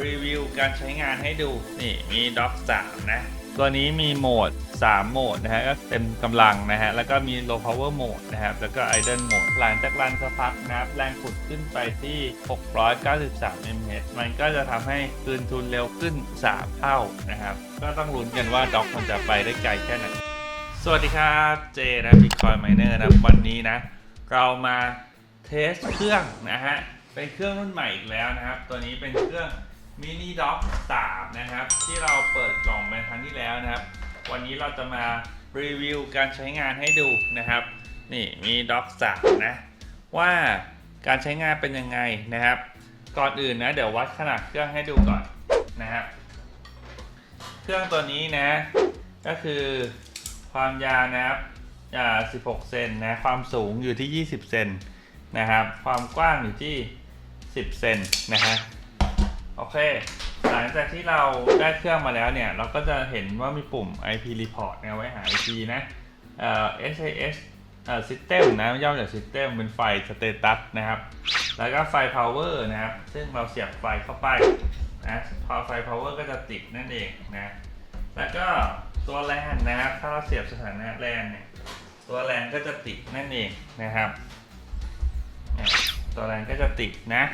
รีวิวการใช้งานให้ดู นี่มีด็อก3นะ ตัวนี้มีโหมด 3 โหมดนะฮะก็เต็มกำลังนะฮะ แล้วก็มี low power mode นะครับ แล้วก็ idle mode หลังจากรันสักพักนะครับ แรงขุดขึ้นไปที่ 693 mH มันก็จะทำให้คืนทุนเร็วขึ้น 3 เท่านะครับ ก็ต้องลุ้นกันว่าด็อกมันจะไปได้ไกลแค่ไหน สวัสดีครับเจนะ Bitcoin Miner นะ วันนี้นะ เรามาเทสเครื่องนะฮะ เป็นเครื่องรุ่นใหม่อีกแล้วนะครับ ตัวนี้เป็นเครื่อง Mini Dock 3นะครับ ที่เราเปิดกล่องไปครั้งที่แล้วนะครับ วันนี้เราจะมารีวิวการใช้งานให้ดูนะครับ นี่มี Dock 3นะ ว่าการใช้งานเป็นยังไงนะครับ ก่อนอื่นนะ เดี๋ยววัดขนาดเครื่องให้ดูก่อนนะครับ เครื่องตัวนี้นะ ก็คือความยาวนะครับอ่า16 เซนนะ ความสูงอยู่ที่ 20 เซนนะครับ ความกว้างอยู่ที่ 10 เซนนะฮะ โอเค หลังจากที่เราได้เครื่องมาแล้วเนี่ย เราก็จะเห็นว่ามีปุ่ม IP report นะไว้หา IP นะเอ่อ SAS เอ่อ system นะย่อมาจาก system เป็นไฟ status นะครับ แล้วก็ไฟ power นะครับ ซึ่งเราเสียบไฟเข้าไปนะพอไฟ power ก็จะติดนั่นเองนะ แล้วก็ตัวแลนนะครับ ถ้าเราเสียบสถานะแลนเนี่ย ตัวแลนก็จะติดนั่นเองนะครับ ตัวแลนก็จะติดนะ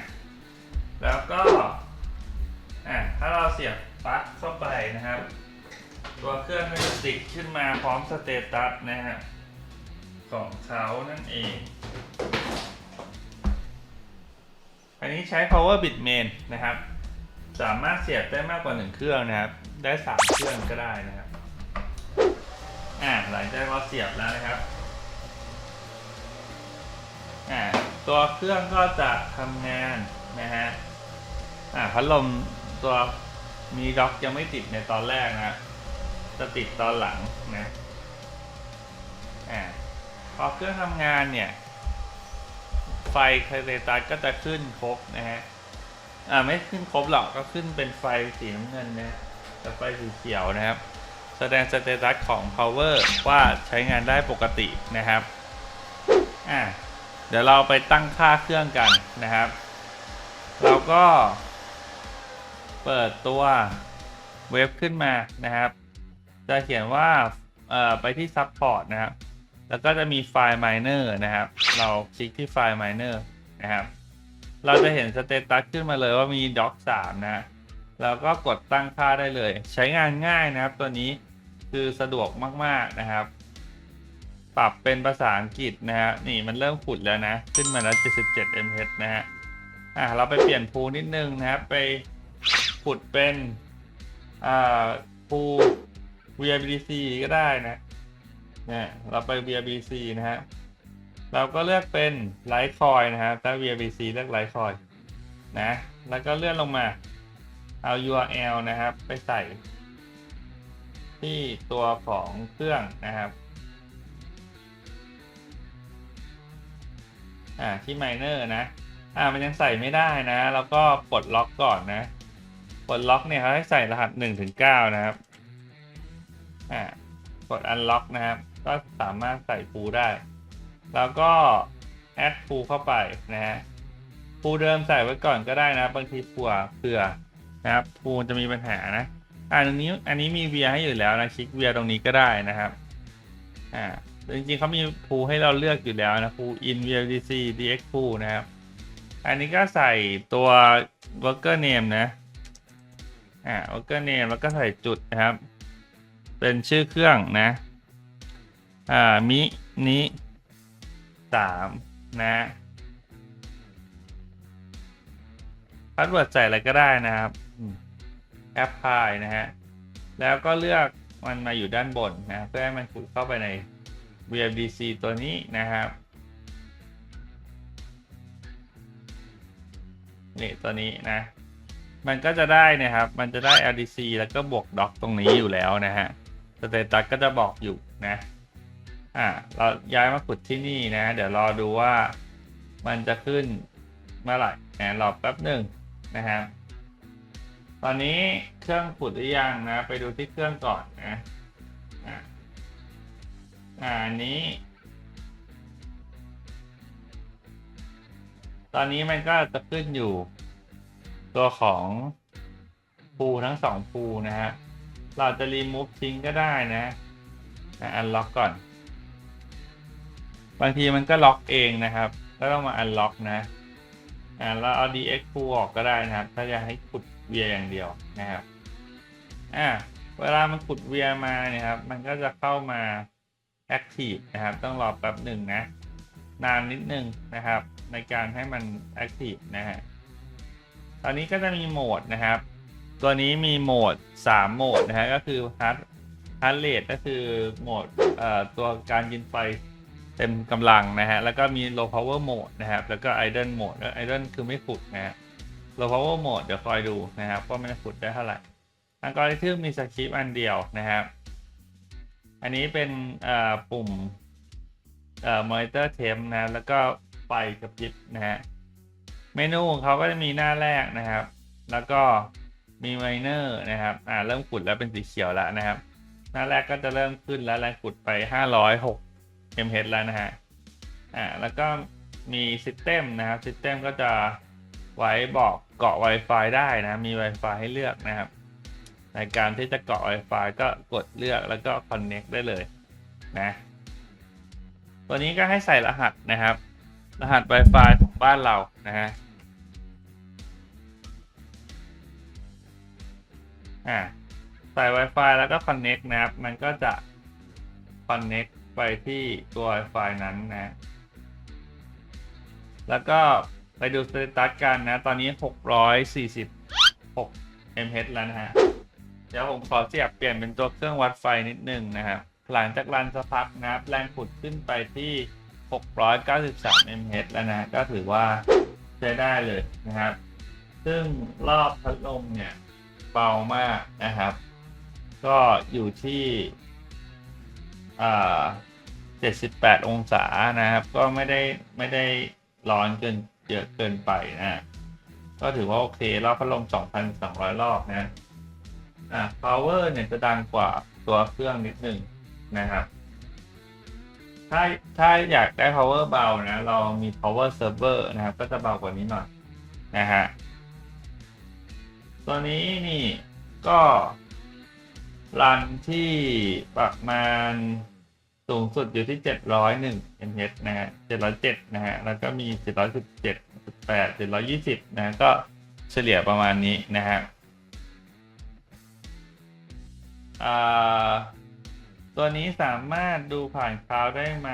แล้วก็ อะถ้าเราเสียบปลั๊กเข้าไปนะครับ ตัวเครื่องก็จะติดขึ้นมาพร้อมสเตตัสนะฮะของเขานั่นเอง อันนี้ใช้ power bit main นะครับ สามารถเสียบได้มากกว่า 1 เครื่องนะครับ ได้ 3 เครื่องก็ได้นะครับ อ่าหลังจากเราเสียบแล้วนะครับอ่าตัวเครื่องก็จะทำงานนะฮะอ่าพัดลม ตัวมีด็อกยังไม่ติดในตอนแรกนะ จะติดตอนหลังนะอ่าพอเครื่องทำงานเนี่ย ไฟไคเรตัสก็จะขึ้นครบนะฮะอ่าไม่ขึ้นครบหรอกก็ขึ้นเป็นไฟสีน้ำเงินนะกับไฟสีเขียวนะครับ แสดงสเตตัสของ power ว่าใช้งานได้ปกตินะครับอ่าเดี๋ยวเราไปตั้งค่าเครื่องกันนะครับ เราก็ เปิดตัวเว็บขึ้นมานะครับ จะเขียนว่าไปที่ support นะครับ แล้วก็จะมีไฟล์ miner นะครับ เราคลิกที่ไฟล์ miner นะครับ เราจะเห็นสเตตัสขึ้นมาเลยว่ามี doc 3 นะแล้วก็กดตั้งค่าได้เลย ใช้งานง่ายนะครับ ตัวนี้คือสะดวกมาก ๆ นะครับ ปรับเป็นภาษาอังกฤษนะฮะนี่มันเริ่มขุดแล้วนะ ขึ้นมาแล้ว 77 mH นะฮะอะเราไปเปลี่ยนพูนิดนึงนะครับไป ขุดเป็นอ่าพู VRBC ก็ได้นะเนี่ยเราไป VRBC นะฮะเราก็เลือกเป็นไลท์คอยนะครับถ้า VRBC เลือกไลท์คอยนะ แล้วก็เลื่อนลงมา เอา URL นะครับ ไปใส่ ที่ตัวของเครื่องนะครับอ่าที่ miner นะ อ่ามันยังใส่ไม่ได้นะ แล้วก็ปลดล็อกก่อนนะ ปลดล็อกเนี่ยเขาให้ใส่รหัส1ถึง9นะครับ อ่ากด unlock นะครับ ก็สามารถใส่ปูได้ แล้วก็ add ปูเข้าไปนะฮะปูเดิมใส่ไว้ก่อนก็ได้นะบางทีเผื่อเผื่อนะครับปูจะมีปัญหานะอ่าอันนี้อันนี้มีเวียให้อยู่แล้วนะคลิกเวียตรงนี้ก็ได้นะครับอ่าจริงๆเขามีพูให้เราเลือกอยู่แล้วนะพู in VLDC DX พูนะครับ อันนี้ก็ใส่ตัว worker name นะ อ่า worker name แล้วก็ใส่จุดนะครับ เป็นชื่อเครื่องนะ อ่า มิ นิสามนะพาสเวิร์ดใส่อะไรก็ได้นะครับแอปพลายนะฮะ แล้วก็เลือกมันมาอยู่ด้านบนนะ เพื่อให้มันขุดเข้าไปใน VMDC ตัวนี้นะครับนี่ตัวนี้นะ มันก็จะได้นะครับ มันจะได้ LDC แล้วก็บวกด็อกตรงนี้อยู่แล้วนะฮะสเตตัสก็จะบอกอยู่นะ อ่า เราย้ายมาขุดที่นี่นะ เดี๋ยวรอดูว่ามันจะขึ้นเมื่อไหร่นะรอแป๊บหนึ่งนะครับ ตอนนี้เครื่องขุดหรือยังนะ ไปดูที่เครื่องก่อนนะอ่าอ่าอันนี้ ตอนนี้มันก็จะขึ้นอยู่ ตัวของฟูทั้งสองฟูนะฮะ เราจะรีมูฟทิ้งก็ได้นะนะอันล็อกก่อน บางทีมันก็ล็อกเองนะครับ ก็ต้องมาอันล็อกนะ อ่าเราเอา dx ฟูออกก็ได้นะครับ ถ้าจะให้ขุดเวียอย่างเดียวนะครับ อ่า เวลามันขุดเวียมาเนี่ยครับ มันก็จะเข้ามา active นะครับ ต้องรอแป๊บหนึ่งนะ นานนิดนึงนะครับ ในการให้มัน active นะฮะ ตอนนี้ก็จะมีโหมดนะครับ ตัวนี้มีโหมด 3 โหมดนะฮะก็คือ hard hard rate ก็คือโหมดเอ่อตัวการยิงไฟเต็มกำลังนะฮะแล้วก็มี low power mode นะครับแล้วก็ idle mode แล้ว idle คือไม่ขุดนะฮะ low power mode เดี๋ยวคอยดูนะครับว่ามันจะขุดได้เท่าไหร่อัลกอริทึมมีสคริปต์อันเดียวนะครับ อันนี้เป็นปุ่มเอ่อ monitor temp นะแล้วก็ไฟกระพริบนะฮะ เมนูของเขาก็จะมีหน้าแรกนะครับ แล้วก็มีไมเนอร์นะครับ อ่าเริ่มขุดแล้วเป็นสีเขียวแล้วนะครับ หน้าแรกก็จะเริ่มขึ้นแล้วแรงขุดไป 506 mH แล้วนะฮะ อ่า แล้วก็มีซิสเต็มนะครับซิสเต็มก็จะไว้บอกเกาะ Wi-Fi ได้นะ มี Wi-Fi ให้เลือกนะครับ ในการที่จะเกาะ Wi-Fi ก็กดเลือกแล้วก็ Connect ได้เลยนะ ตัวนี้ก็ให้ใส่รหัสนะครับ รหัส Wi-Fi ของบ้านเรานะฮะ อ่าใส่ Wi-Fi แล้วก็ Connect นะครับ มันก็จะ Connect ไปที่ตัว Wi-Fi นั้นนะ แล้วก็ไปดูสเตตัสกันนะ ตอนนี้ 646 mH แล้วนะฮะ เดี๋ยวผมขอเสียบเปลี่ยนเป็นตัวเครื่องวัดไฟนิดนึงนะครับหลังจากรันสักพักนะครับแรงขุดขึ้นไปที่ 693 mH แล้วนะ ก็ถือว่าใช้ได้เลยนะครับ ซึ่งรอบพัดลมเนี่ย เบามากนะครับ ก็อยู่ที่อ่า78องศานะครับ ก็ไม่ได้ไม่ได้ร้อนเกินเยอะเกินไปนะ ก็ถือว่าโอเครอบพัดลม 2,200 รอบนะ อ่า power เนี่ยจะดังกว่าตัวเครื่องนิดนึงนะครับ ถ้าถ้าอยากได้ power เบานะ เรามี power server นะครับ ก็จะเบากว่านี้หน่อยนะฮะ ตัวนี้นี่ก็รันที่ประมาณสูงสุดอยู่ที่ 701 mH นะฮะ707 นะฮะ แล้วก็มี 717 8 720นะะก็เฉลี่ยประมาณนี้นะฮะตัวนี้สามารถดูผ่านคลาวได้ไหม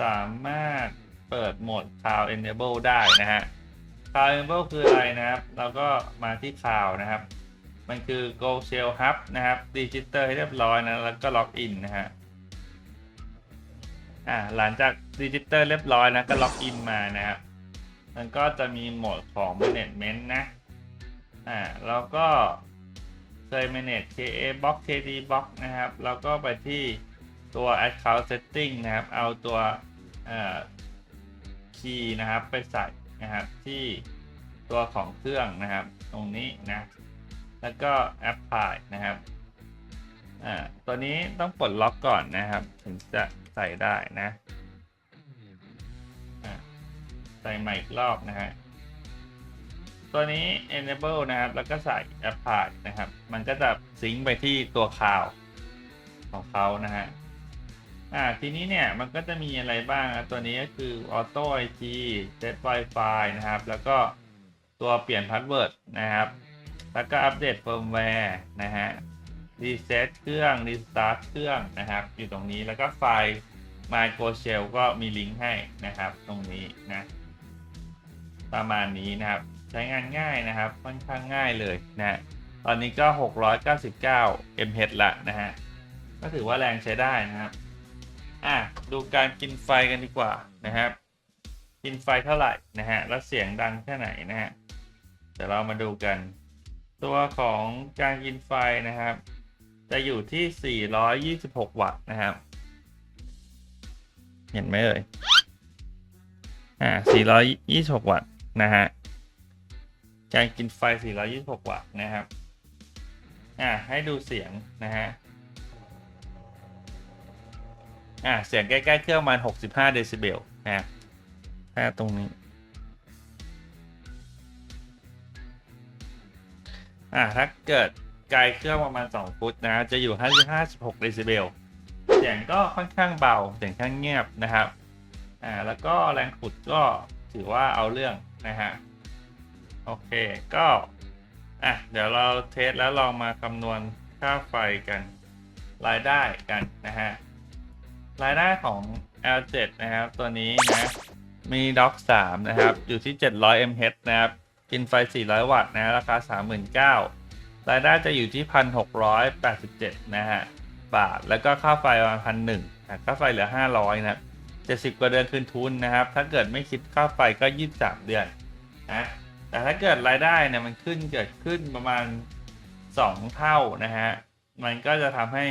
สามารถเปิดโหมด Cloud Enable ได้นะฮะ Cloud Enable คืออะไรนะครับ เราก็มาที่ Cloud นะครับ มันคือ Go Shell Hub นะครับ Register ให้เรียบร้อยนะ แล้วก็ Login นนะฮะ อ่า หลังจาก Register เรียบร้อยนะ ก็ Login มานะครับ มันก็จะมีโหมดของ Management นะ อ่า แล้วก็เคย manage KA box KD box นะครับ แล้วก็ไปที่ตัว account setting นะครับ เอาตัวอ่อ key นะครับ ไปใส่ นะครับที่ตัวของเครื่องนะครับ ตรงนี้นะ แล้วก็ apply นะครับอ่าตัวนี้ต้องปลดล็อกก่อนนะครับ ถึงจะใส่ได้นะใส่ใหม่อีกรอบนะฮะตัวนี้ enable นะครับ แล้วก็ใส่ apply นะครับ มันก็จะซิงไปที่ตัวคาวของเขานะฮะ อ่าทีนี้เนี่ยมันก็จะมีอะไรบ้างนะตัวนี้ก็คือ auto IP set wifi นะครับ แล้วก็ตัวเปลี่ยนพาสเวิร์ดนะครับ แล้วก็อัปเดตเฟิร์มแวร์นะฮะรีเซ็ตเครื่องรีสตาร์ทเครื่องนะครับ อยู่ตรงนี้แล้วก็ไฟล์ micro shell ก็มีลิงก์ให้นะครับ ตรงนี้นะประมาณนี้นะครับ ใช้งานง่ายนะครับค่อนข้างง่ายเลยนะฮะตอนนี้ก็ 699 mH ละนะฮะก็ถือว่าแรงใช้ได้นะครับ อะดูการกินไฟกันดีกว่านะครับ กินไฟเท่าไหร่นะฮะแล้วเสียงดังแค่ไหนนะฮะเดี๋ยวเรามาดูกัน ตัวของการกินไฟนะครับ จะอยู่ที่ 426 วัตต์นะครับ เห็นไหมเอ่ยอ่า 426 วัตต์นะฮะการกินไฟ 426 วัตต์นะครับ อ่าให้ดูเสียงนะฮะ อ่าเสียงใกล้ๆเครื่องประมาณ65 เดซิเบลนะถ้าตรงนี้อ่าถ้าเกิดไกลเครื่องประมาณ 2 ฟุตนะ จะอยู่ 55-16 เดซิเบล เสียงก็ค่อนข้างเบา เสียงข้างเงียบนะครับ อ่า แล้วก็แรงขุดก็ถือว่าเอาเรื่องนะฮะ โอเค ก็ อะ เดี๋ยวเราเทสแล้วลองมาคำนวณค่าไฟกัน รายได้กันนะฮะ รายได้ของ L7 นะครับ ตัวนี้นะ มีด็อก3นะครับ อยู่ที่ 700 mH นะครับ กินไฟ 400 วัตต์นะราคา 39,000รายได้จะอยู่ที่ 1,687 นะฮะ บาท แล้วก็ค่าไฟประมาณพันหนึ่งค่าไฟเหลือ 500 นะครับ 70 กว่าเดือนคืนทุนนะครับ ถ้าเกิดไม่คิดค่าไฟก็ 23 เดือนนะแต่ถ้าเกิดรายได้เนี่ยมันขึ้นเกิดขึ้นประมาณ 2 เท่านะฮะ มันก็จะทำให้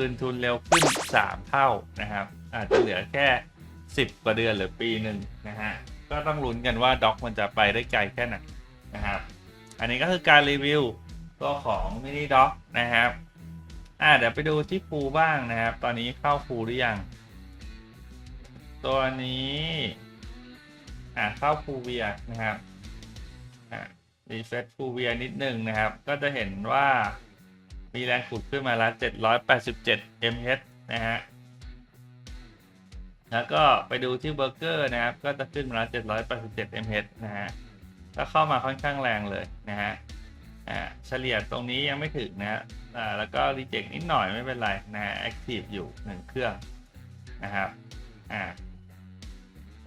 คืนทุนเร็วขึ้น 3 เท่านะครับ อาจจะเหลือแค่ 10 กว่าเดือนหรือปีหนึ่งนะฮะ ก็ต้องลุ้นกันว่าด็อกมันจะไปได้ไกลแค่ไหนนะครับ อันนี้ก็คือการรีวิวตัวของมินิด็อกนะครับอ่าเดี๋ยวไปดูที่ฟูบ้างนะครับ ตอนนี้เข้าฟูหรือยัง ตัวนี้อ่าเข้าฟูเวียนะครับอ่ารีเฟซฟูเวียนิดนึงนะครับ ก็จะเห็นว่า มีแรงขุดขึ้นมาแล้ว787 mH นะฮะ แล้วก็ไปดูที่เบอร์เกอร์นะครับ ก็จะขึ้นมาแล้ว787 mH นะฮะก็เข้ามาค่อนข้างแรงเลยนะฮะอ่าเฉลี่ยตรงนี้ยังไม่ถึงนะฮะอ่าแล้วก็รีเจ็คนิดหน่อยไม่เป็นไรนะฮะแอคทีฟอยู่หนึ่งเครื่องนะครับอ่า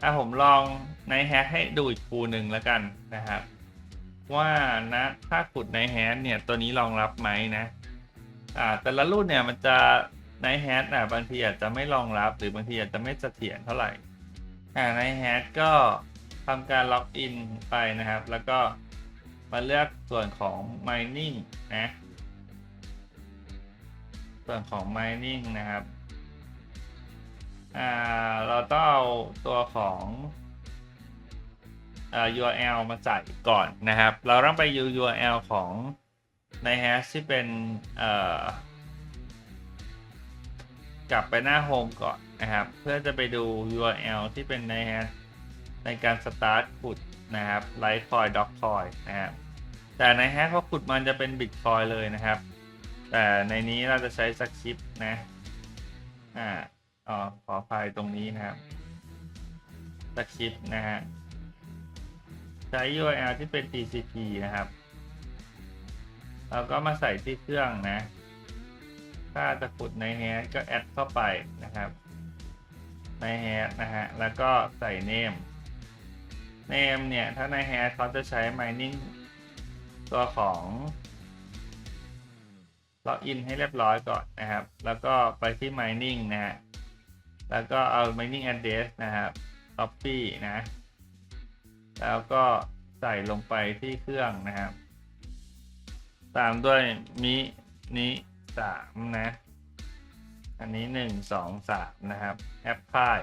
ถ้าผมลองในแฮชให้ดูอีกฟูหนึ่งแล้วกันนะครับ ว่านะถ้าขุดในแฮชเนี่ยตัวนี้รองรับไหมนะ อ่าแต่ละรุ่นเนี่ยมันจะในแฮชอะบางทีอาจจะไม่รองรับหรือบางทีอาจจะไม่เสถียรเท่าไหร่อ่าในแฮชก็ทำการล็อกอินไปนะครับ แล้วก็มาเลือกส่วนของ mining นะ ส่วนของ mining นะครับอ่าเราต้องเอาตัวของอ่า URL มาใส่ก่อนนะครับ เราต้องไป URL ของ ใน hash ที่เป็นเอ่อกลับไปหน้าโฮมก่อนนะครับ เพื่อจะไปดู URL ที่เป็นใน hash ในการ start ขุดนะครับ Litecoin Dogecoin นะครับแต่ใน hash พอขุดมันจะเป็น Bitcoin เลยนะครับ แต่ในนี้เราจะใช้สคริปต์นะอ่าอ๋อขอไฟล์ตรงนี้นะครับสคริปต์นะฮะใช้ URL ที่เป็น TCP นะครับ เราก็มาใส่ที่เครื่องนะ ถ้าจะขุดในแฮชก็แอดเข้าไปนะครับ ในแฮชนะฮะ แล้วก็ใส่ name name เนี่ย ถ้าในแฮชเขาจะใช้ mining ตัวของล็อกอินให้เรียบร้อยก่อนนะครับ แล้วก็ไปที่ mining นะฮะ แล้วก็เอา mining address นะครับ copy นะ แล้วก็ใส่ลงไปที่เครื่องนะครับ ตามด้วยมินิสามนะ อันนี้หนึ่งสองสามนะครับแอปพลาย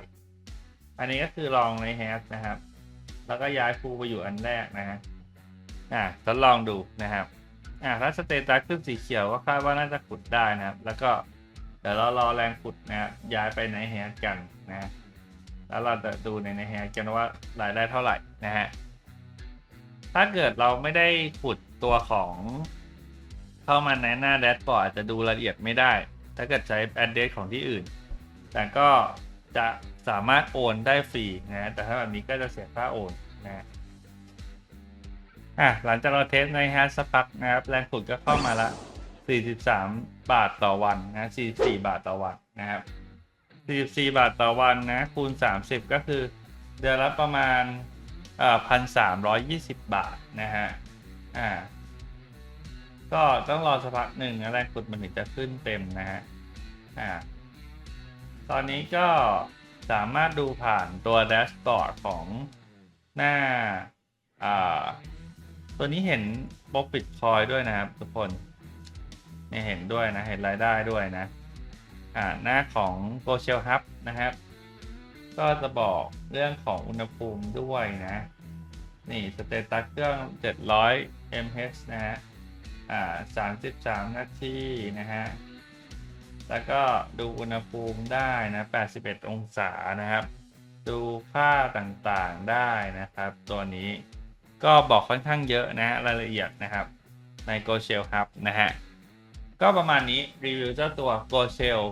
อันนี้ก็คือลองในแฮชนะครับ แล้วก็ย้ายฟูไปอยู่อันแรกนะฮะอะทดลองดูนะครับอะถ้าสเตตัสขึ้นสีเขียวก็คาดว่าน่าจะขุดได้นะครับ แล้วก็เดี๋ยวเรารอแรงขุดนะครับย้ายไปในแฮชกันนะแล้วเราจะดูในในแฮชกันว่ารายได้เท่าไหร่นะฮะถ้าเกิดเราไม่ได้ขุดตัวของ เข้ามาในหน้าแดชบอร์ดอาจจะดูรายละเอียดไม่ได้ ถ้าเกิดใช้ address ของที่อื่น แต่ก็จะสามารถโอนได้ฟรีนะ แต่ถ้าแบบนี้ก็จะเสียค่าโอนนะอะหลังจากเราเทสในแฮชสักพักนะครับแรงขุดก็เข้ามาละ 43 บาทต่อวันนะ44บาทต่อวันนะครับ44 บาทต่อวันนะคูณ 30 ก็คือเดือนละประมาณเอ่อ1,320 บาทนะฮะอ่า ก็ต้องรอสักพักหนึ่งนะแรงขุดมันถึงจะขึ้นเต็มนะฮะอ่าตอนนี้ก็สามารถดูผ่านตัวแดชบอร์ดของหน้าอ่าตัวนี้เห็นบล็อกบิตคอยด้วยนะครับทุกคนเนี่ยเห็นด้วยนะ เห็นรายได้ด้วยนะอ่าหน้าของโ o เชลฮับนะครับ ก็จะบอกเรื่องของอุณหภูมิด้วยนะ นี่สเตตัสเครื่อง 700 mH นะฮะ อ่า33นาทีนะฮะ แล้วก็ดูอุณหภูมิได้นะ81องศานะครับ ดูค่าต่างๆได้นะครับ ตัวนี้ก็บอกค่อนข้างเยอะนะรายละเอียดนะครับ ใน Go Shell Hub นะฮะ ก็ประมาณนี้รีวิวเจ้าตัว Go Shell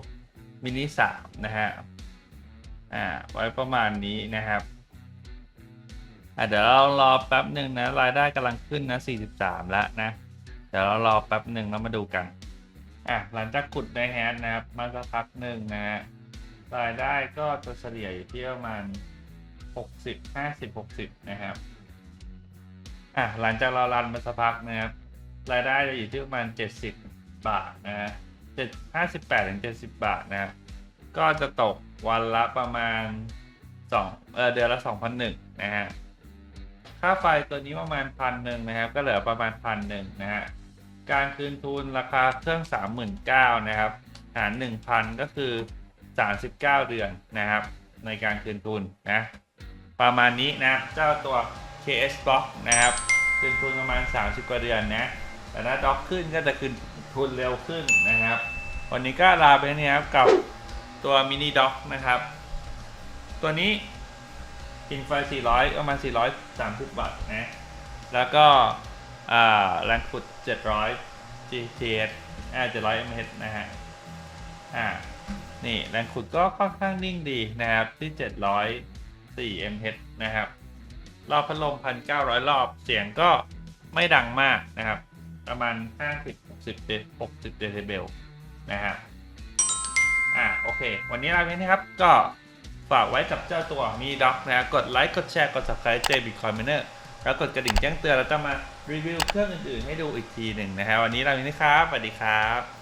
Mini 3 นะฮะ อ่า ไว้ประมาณนี้นะครับอะเดี๋ยวเรารอแป๊บหนึ่งนะ รายได้กำลังขึ้นนะ 43 แล้วนะ ดี๋ยวเรารอแป๊บหนึ่งแล้วมาดูกัน อะหลังจากขุดในแฮนนะครับ มาสักพักหนึ่งนะฮะรายได้ก็จะเฉลี่ยอยู่ที่ประมาณ 60 50 60 นะครับ อะหลังจากเรารันมาสักพักนะครับ รายได้จะอยู่ที่ประมาณ 70 บาทนะฮะ7 58ถึง70บาทนะครับ ก็จะตกวันละประมาณ2เออเดือนละ2,001นะฮะ ค่าไฟตัวนี้ประมาณพันหนึ่งนะครับ ก็เหลือประมาณพันหนึ่งนะฮะ การคืนทุนราคาเครื่อง 39,000นะครับ หาร 1,000 ก็คือ 39 เดือนนะครับ ในการคืนทุนนะ ประมาณนี้นะ เจ้าตัว KS Block นะครับ คืนทุนประมาณ 30 กว่าเดือนนะ แต่ถ้าด็อกขึ้นก็จะคืนทุนเร็วขึ้นนะครับ วันนี้ก็ลาไปนี่ครับกับตัวมินิด็อกนะครับ ตัวนี้กินไฟ 400 ประมาณ 430 วัตต์นะ แล้วก็ อ่าแรงขุด 700 GTS อ่า700 mh นะฮะอ่านี่แรงขุดก็ค่อนข้างนิ่งดีนะครับที่ 704 mh นะครับรอบพัดลม 1,900 รอบเสียงก็ไม่ดังมากนะครับ ประมาณ 50 60เด60 เดซิเบลนะครับอ่าโอเค วันนี้ลาไปนะครับก็ฝากไว้กับเจ้าตัวมีด็อกนะกดไลค์ กดแชร์ กด subscribe J Bitcoin Miner แล้วกดกระดิ่งแจ้งเตือนแล้วจะมา รีวิวเครื่องอื่นๆให้ดูอีกทีหนึ่งนะครับวันนี้ลาไปนะครับสวัสดีครับ